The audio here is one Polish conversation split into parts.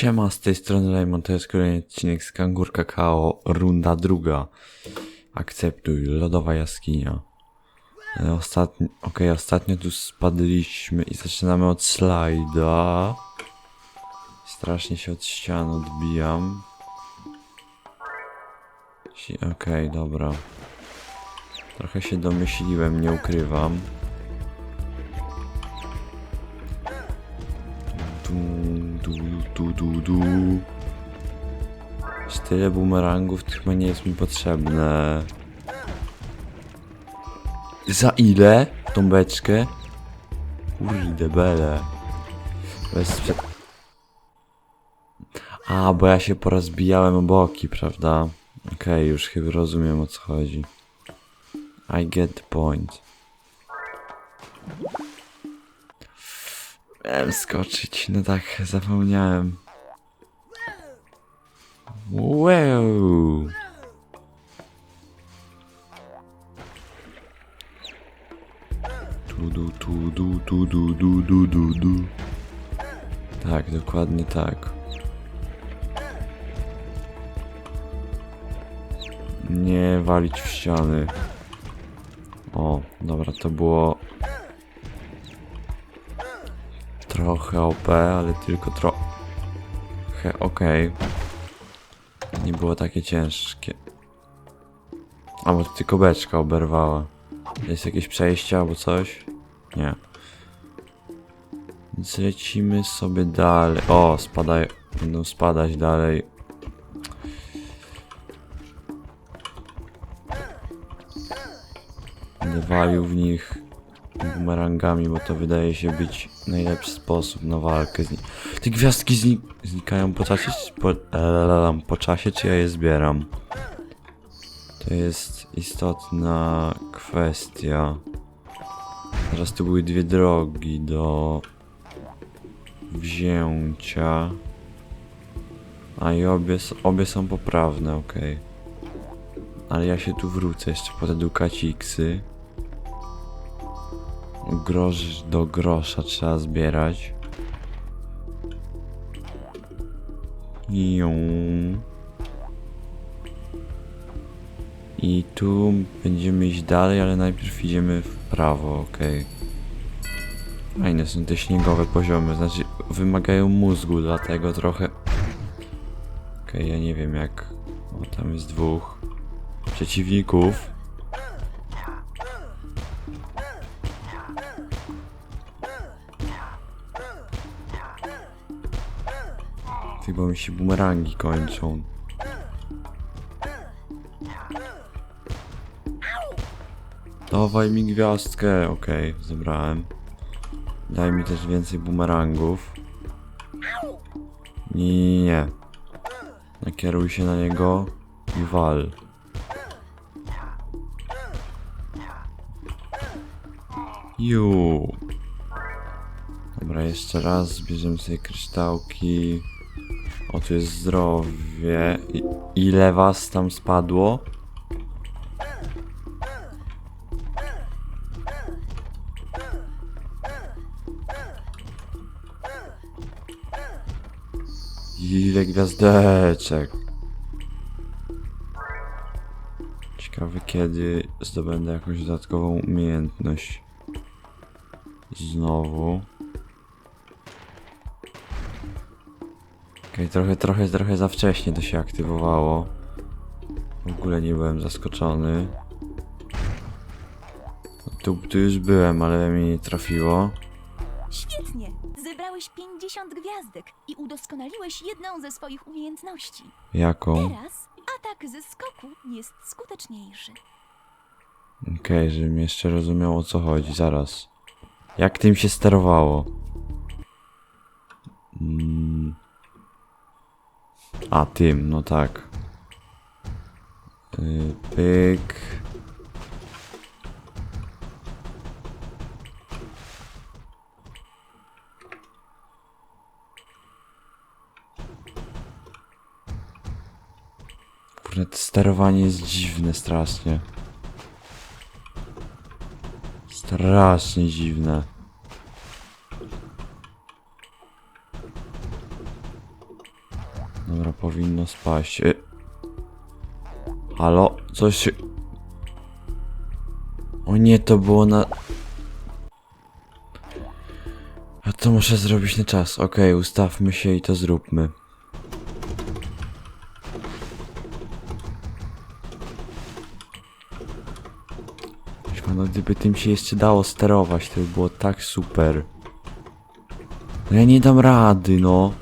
Siema, z tej strony Raymond, to jest kolejny odcinek z Kangur Kakao, runda druga. Akceptuj, lodowa jaskinia. E, Ostatni, okej, ostatnio tu spadliśmy i zaczynamy od slajda. Strasznie się od ścian odbijam. Okej, dobra. Trochę się domyśliłem, nie ukrywam. Du, du, du, du, Tyle bumerangów chyba nie jest mi potrzebne. Za ile? Tą beczkę? Kurde bele. Bez. A, bo ja się porozbijałem o boki, prawda? Okej, już chyba rozumiem o co chodzi. I get the point. Miałem skoczyć, no tak, zapomniałem. Wow. Tu, du, tu, du, tu, du, du, du, du, du. Tak, dokładnie tak. Nie walić w ściany. O, dobra, to było trochę OP, ale tylko trochę okej. Nie było takie ciężkie. A to tylko beczka oberwała. Jest jakieś przejście albo coś? Nie. Więc lecimy sobie dalej. O, spadaj. Będą spadać dalej. Walił w nich bumerangami, bo to wydaje się być najlepszy sposób na walkę z nimi. Te gwiazdki zni znikają po czasie, po, po czasie, czy ja je zbieram? To jest istotna kwestia. Teraz tu były dwie drogi do wzięcia. A i obie, obie są poprawne, okej. Ale ja się tu wrócę jeszcze po te dukaciksy. Grosz do grosza trzeba zbierać. I tu będziemy iść dalej, ale najpierw idziemy w prawo, okej. Fajne są te śniegowe poziomy, znaczy wymagają mózgu, dlatego trochę... Okej, ja nie wiem jak... O, tam jest dwóch przeciwników. Chyba mi się bumerangi kończą. Dawaj mi gwiazdkę. Okej, zebrałem. Daj mi też więcej bumerangów. Nie, nie. Nakieruj się na niego i wal. Ju. Dobra, jeszcze raz zbierzemy sobie kryształki. O, jest zdrowie. I, ile was tam spadło? Ile gwiazdeczek. Ciekawe kiedy zdobędę jakąś dodatkową umiejętność. Znowu. Okej, trochę, trochę, trochę za wcześnie to się aktywowało. W ogóle nie byłem zaskoczony. Tu, tu już byłem, ale mnie nie trafiło. Świetnie! Zebrałeś 50 gwiazdek i udoskonaliłeś jedną ze swoich umiejętności. Jaką? Teraz atak ze skoku jest skuteczniejszy. Okej, żebym jeszcze rozumiał o co chodzi, zaraz. Jak tym się sterowało? Mm. A, tym, no tak. Yy, pyk. Kurde, sterowanie jest dziwne strasznie. Strasznie dziwne. Dobra, powinno spaść. Y... Halo? Coś się... O nie, to było na... A to muszę zrobić na czas. Okej, ustawmy się i to zróbmy. No gdyby tym się jeszcze dało sterować, to by było tak super. No ja nie dam rady, no.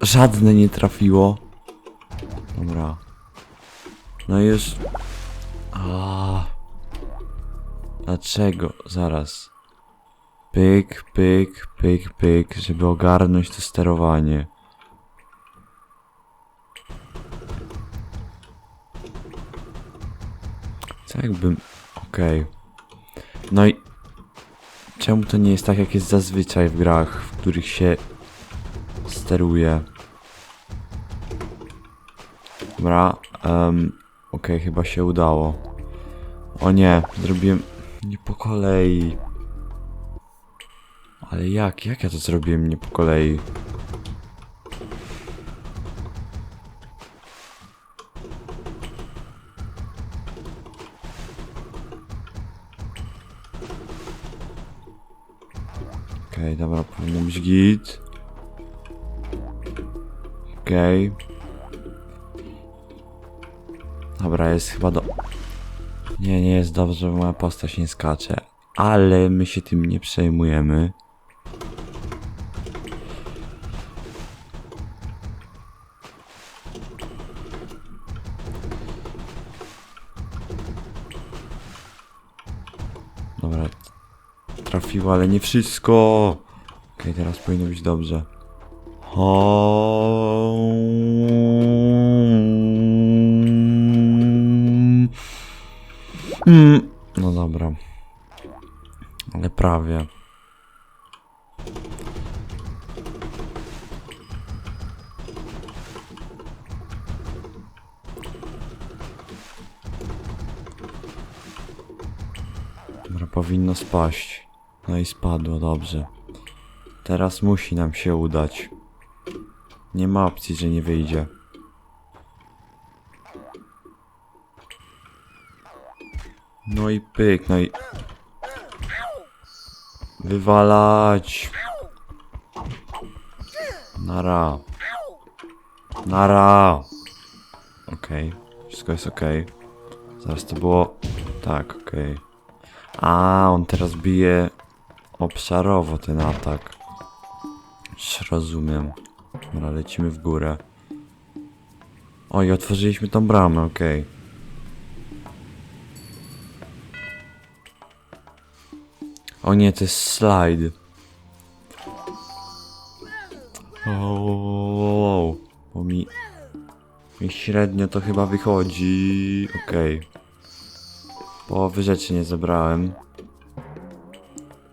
Żadne nie trafiło. Dobra. No już. A. Dlaczego? Zaraz. Pyk, pyk, pyk, pyk, żeby ogarnąć to sterowanie. Co jakbym... Okej. No i... Czemu to nie jest tak, jak jest zazwyczaj w grach, w których się steruje? Dobra, um, okej, chyba się udało. O nie, zrobiłem nie po kolei. Ale jak, jak ja to zrobiłem nie po kolei? Okej, dobra, powinno być git. Okej. Dobra, jest chyba do... Nie, nie jest dobrze, bo moja postać nie skacze. Ale my się tym nie przejmujemy. Dobra. Trafiło, ale nie wszystko. Okej, teraz powinno być dobrze. Mm. No dobra. Ale prawie. Dobra, powinno spaść. No i spadło, dobrze. Teraz musi nam się udać. Nie ma opcji, że nie wyjdzie. No i pyk, no i... Wywalać! Nara. Nara! Okej, wszystko jest okej. Zaraz to było... Tak, okej. A, on teraz bije obszarowo ten atak. Już rozumiem. Dobra, lecimy w górę. Oj, otworzyliśmy tą bramę, okej. O nie, to jest slajd. O, o, o, bo mi, mi średnio to chyba wychodzi. Okej. Połowy rzeczy nie zebrałem.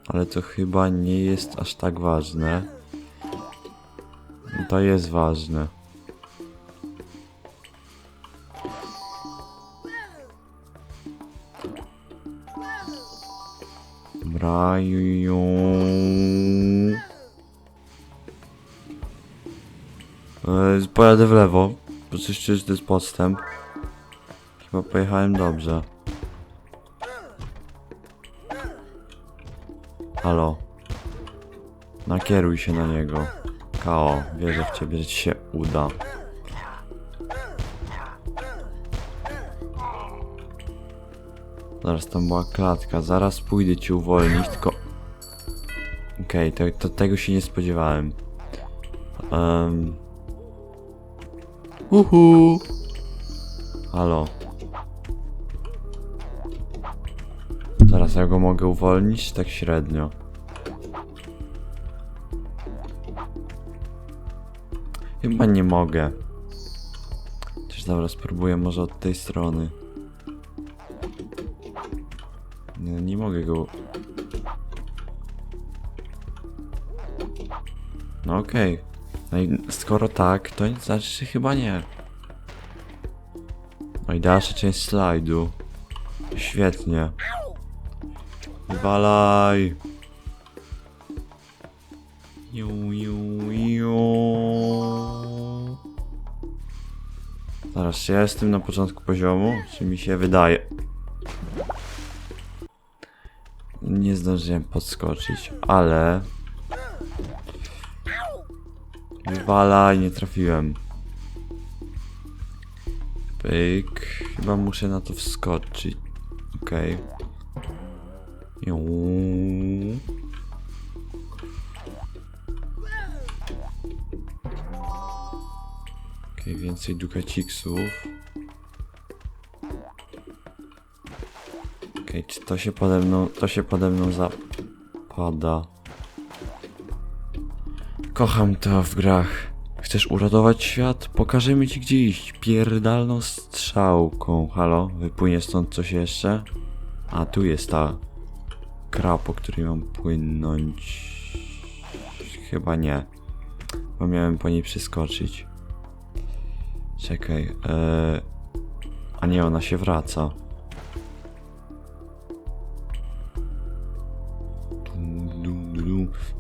Ale to chyba nie jest aż tak ważne. To jest ważne. Dobra, juju. E, Pojadę w lewo, że to jest podstęp. Chyba pojechałem dobrze. Halo. Nakieruj się na niego. Kao, wierzę w ciebie, że ci się uda. Zaraz tam była klatka, zaraz pójdę ci uwolnić, tylko... Okej, to, to tego się nie spodziewałem. Um... Uhu! Halo. Zaraz ja go mogę uwolnić? Tak średnio. Chyba nie mogę. Też dobra, spróbuję może od tej strony. Nie, nie mogę go... No okej. No i skoro tak, to znaczy, że chyba nie. No i dalsza część slajdu. Świetnie. Wywalaj. Zaraz, ja jestem na początku poziomu? Czy mi się wydaje? Nie zdążyłem podskoczyć, ale... Wywala i nie trafiłem. Pyk. Chyba muszę na to wskoczyć. Okej. Okay. Okej, więcej dukaciksów. Okej, czy to się pode mną, to się pode mną zapada. Kocham to w grach. Chcesz uratować świat? Pokażemy ci gdzie iść. Pierdalną strzałką. Halo? Wypłynie stąd coś jeszcze? A, tu jest ta gra, po której mam płynąć. Chyba nie. Bo miałem po niej przeskoczyć. Czekaj. Eee... A nie, ona się wraca.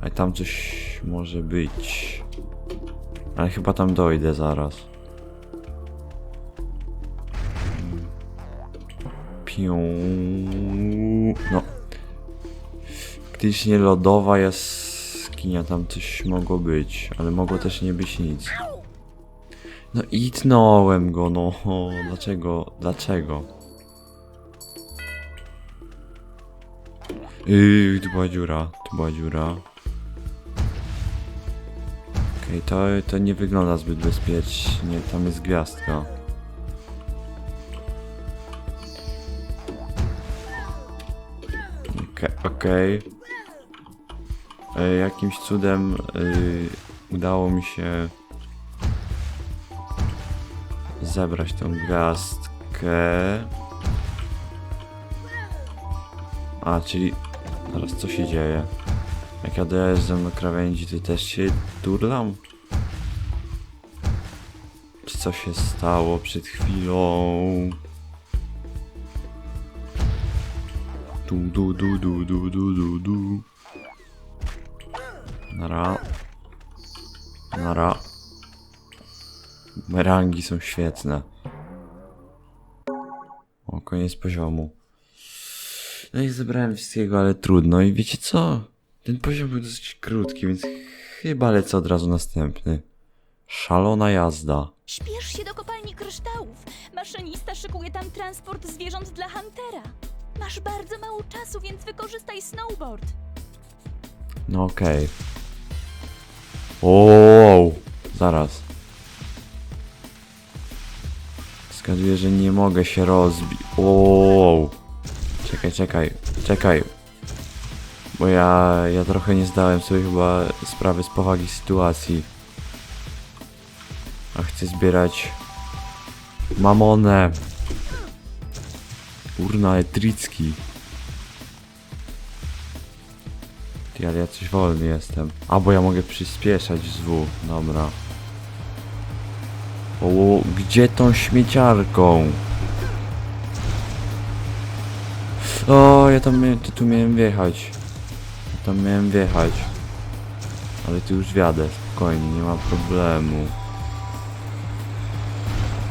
Ale tam coś może być. Ale chyba tam dojdę zaraz. Piu. No. Gdyż nie lodowa jaskinia, tam coś mogło być, ale mogło też nie być nic. No itnąłem go, no. Dlaczego? Dlaczego? Yy, tu była dziura, tu była dziura. Okej, to, to nie wygląda zbyt bezpiecznie, tam jest gwiazdka. Okej, okej. E, Jakimś cudem y, udało mi się zebrać tą gwiazdkę. A, czyli teraz co się dzieje? Jak ja dojeżdżam do krawędzi, to też się turlam? Czy co się stało przed chwilą? Du du du du du du du du Nara Nara Merangi są świetne O, koniec poziomu No i zebrałem wszystkiego, ale trudno i wiecie co? Ten poziom był dosyć krótki, więc chyba lecę od razu następny Szalona jazda Śpiesz się do kopalni kryształów. Maszynista szykuje tam transport zwierząt dla Huntera. Masz bardzo mało czasu, więc wykorzystaj snowboard. No okej. Wow, zaraz. Wskazuję, że nie mogę się rozbić. Wow. Czekaj, czekaj, czekaj. Bo ja, ja trochę nie zdałem sobie chyba sprawy z powagi sytuacji. A chcę zbierać mamonę. Urna etricki. Ty, ale ja coś wolny jestem. A, bo ja mogę przyspieszać z W. Dobra. Gdzie tą śmieciarką? O, ja tam ty tu miałem wjechać. Ja tam miałem wjechać. Ale tu już wjadę, spokojnie, nie ma problemu.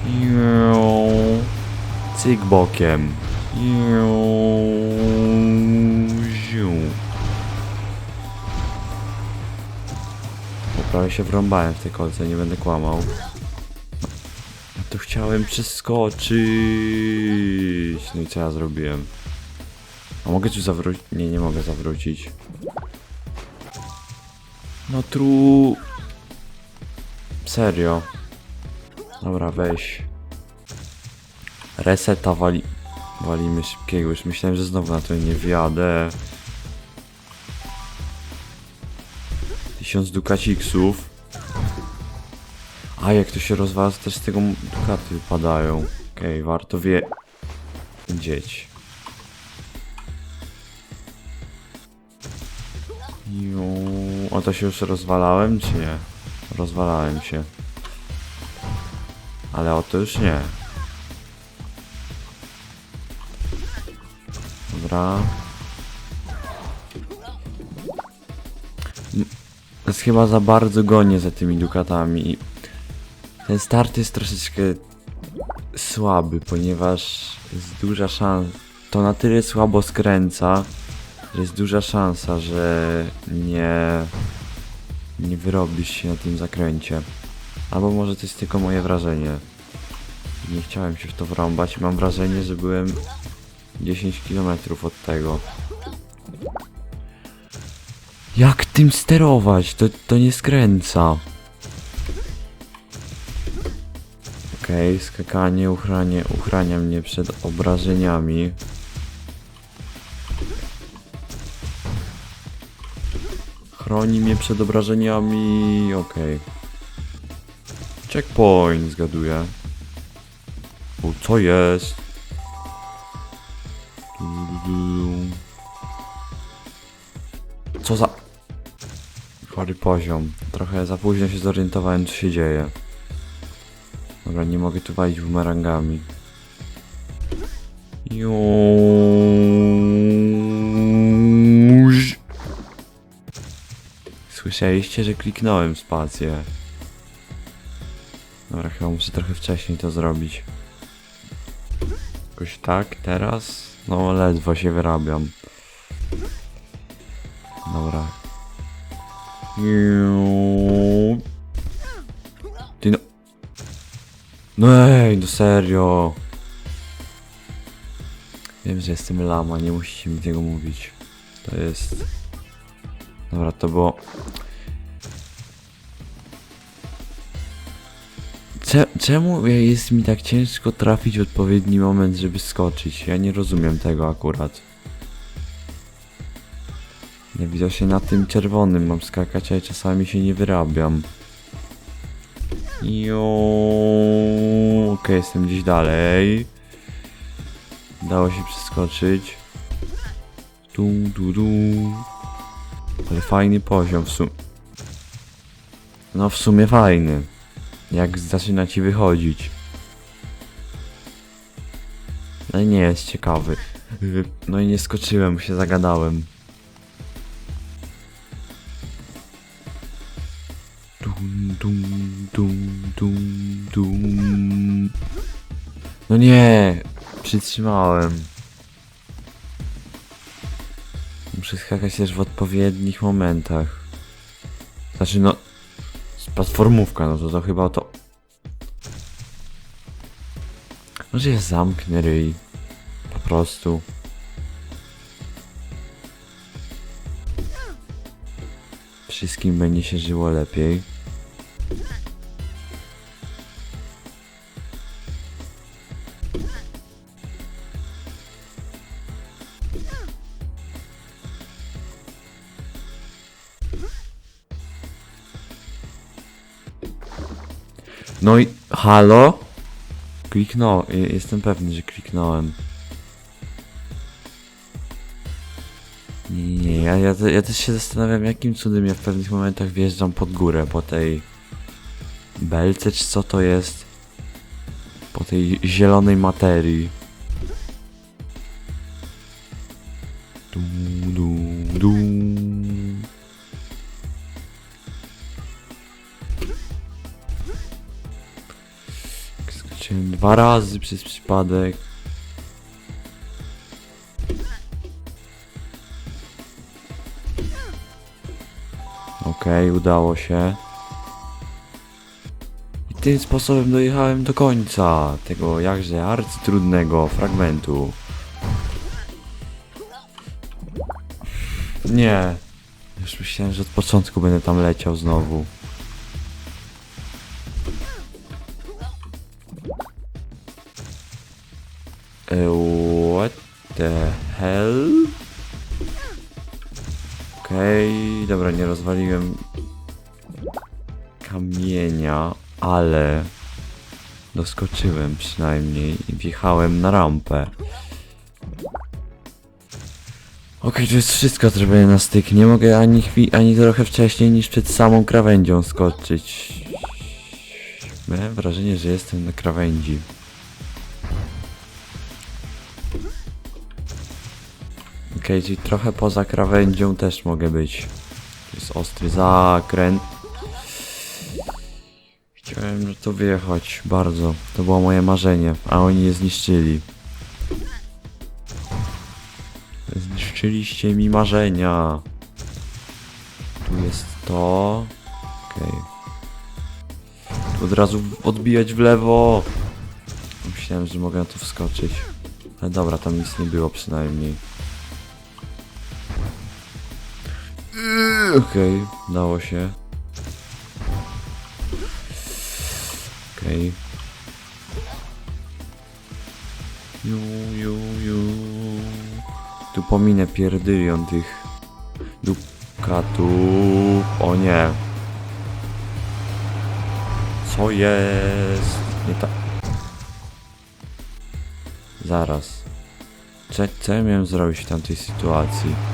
Iu. Cyk bokiem. Iu. Ziu. Prawie się wrąbałem w te kolce, nie będę kłamał. To chciałem przeskoczyć. No i co ja zrobiłem? A mogę tu zawrócić? Nie, nie mogę zawrócić. No tru... Serio. Dobra, weź. Reseta wali... Walimy szybkiego. Już myślałem, że znowu na to nie wjadę. Tysiąc dukaciksów. A jak to się rozwala, to też z tego dukaty wypadają. Okej, warto wie... Wiedzieć. Ju, O to się już rozwalałem, czy nie? Rozwalałem się. Ale o to już nie. Dobra. Jest chyba za bardzo gonię za tymi dukatami. Ten start jest troszeczkę słaby, ponieważ jest duża szansa. To na tyle słabo skręca, że jest duża szansa, że nie. nie wyrobisz się na tym zakręcie. Albo może to jest tylko moje wrażenie. Nie chciałem się w to wrąbać. Mam wrażenie, że byłem 10 km od tego. Jak tym sterować? To, to nie skręca. Okej, skakanie uchranie, uchrania mnie przed obrażeniami. Chroni mnie przed obrażeniami. Okej. Checkpoint, zgaduję. O, co jest? Co za... Chory poziom. Trochę za późno się zorientowałem, co się dzieje. Dobra, nie mogę tu walić bumerangami. Już. Słyszeliście, że kliknąłem spację. Dobra, chyba muszę trochę wcześniej to zrobić. Jakoś tak, teraz? No ledwo się wyrabiam. Dobra. Iu. Ej, no serio. Wiem, że jestem lama, nie musicie mi tego mówić. To jest... Dobra, to było... Cze czemu jest mi tak ciężko trafić w odpowiedni moment, żeby skoczyć? Ja nie rozumiem tego akurat. Ja widzę się na tym czerwonym mam skakać, ale czasami się nie wyrabiam. Jo, okej, jestem gdzieś dalej. Dało się przeskoczyć. Tu, tu, tu. Ale fajny poziom w sumie. No w sumie fajny. Jak zaczyna ci wychodzić. Ale nie jest ciekawy. No i nie skoczyłem, się zagadałem. Nie, przytrzymałem. Muszę skakać też w odpowiednich momentach. Znaczy no, platformówka, no to, to chyba to... Może ja zamknę ryj. Po prostu. Wszystkim będzie się żyło lepiej. No i halo? Kliknąłem, jestem pewny, że kliknąłem. Nie, nie, ja, ja, ja też się zastanawiam, jakim cudem ja w pewnych momentach wjeżdżam pod górę, po tej belce, czy co to jest? Po tej zielonej materii. Dwa razy przez przypadek. Okej, udało się. I tym sposobem dojechałem do końca tego jakże arcytrudnego fragmentu. Nie. Już myślałem, że od początku będę tam leciał znowu. Okej, dobra, nie rozwaliłem kamienia, ale doskoczyłem przynajmniej i wjechałem na rampę. Okej, to jest wszystko zrobione na styk. Nie mogę ani, chwi- ani trochę wcześniej niż przed samą krawędzią skoczyć. Miałem wrażenie, że jestem na krawędzi. Okej, czyli trochę poza krawędzią też mogę być. Jest ostry zakręt. Chciałem na to wyjechać bardzo. To było moje marzenie, a oni je zniszczyli. Zniszczyliście mi marzenia. Tu jest to. Okej. Tu od razu odbijać w lewo. Myślałem, że mogę na to wskoczyć. Ale dobra, tam nic nie było przynajmniej. Okej, dało się. Okej. Ju, ju, ju. Tu pominę pierdylion tych dukatów. O nie. Co jest? Nie tak. Zaraz. Co, co ja miałem zrobić w tamtej sytuacji?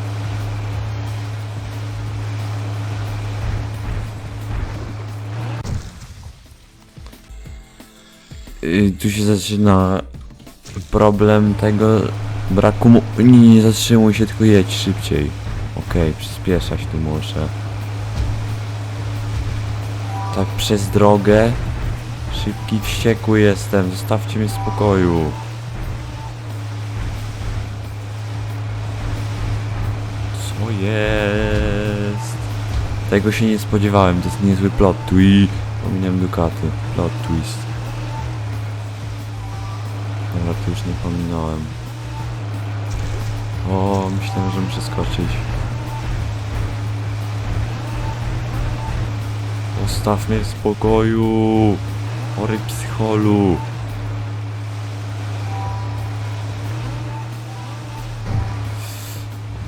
Y, tu się zaczyna problem tego braku mu... Nie, nie zatrzymuj się, tylko jedź szybciej. Okej, przyspieszać tu muszę. Tak przez drogę. Szybki, wściekły jestem, zostawcie mnie w spokoju. Co jest? Tego się nie spodziewałem, to jest niezły plot twist. Pominąłem Ducaty. Plot twist. Dobra, to już nie pominąłem. O, myślałem, że muszę skoczyć. Zostaw mnie w spokoju! Chory psycholu!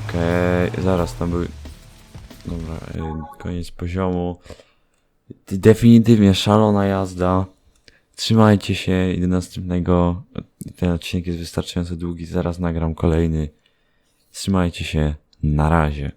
Okej, zaraz tam był... Dobra, y, koniec poziomu. Definitywnie szalona jazda. Trzymajcie się i do następnego. Ten odcinek jest wystarczająco długi, zaraz nagram kolejny. Trzymajcie się, na razie.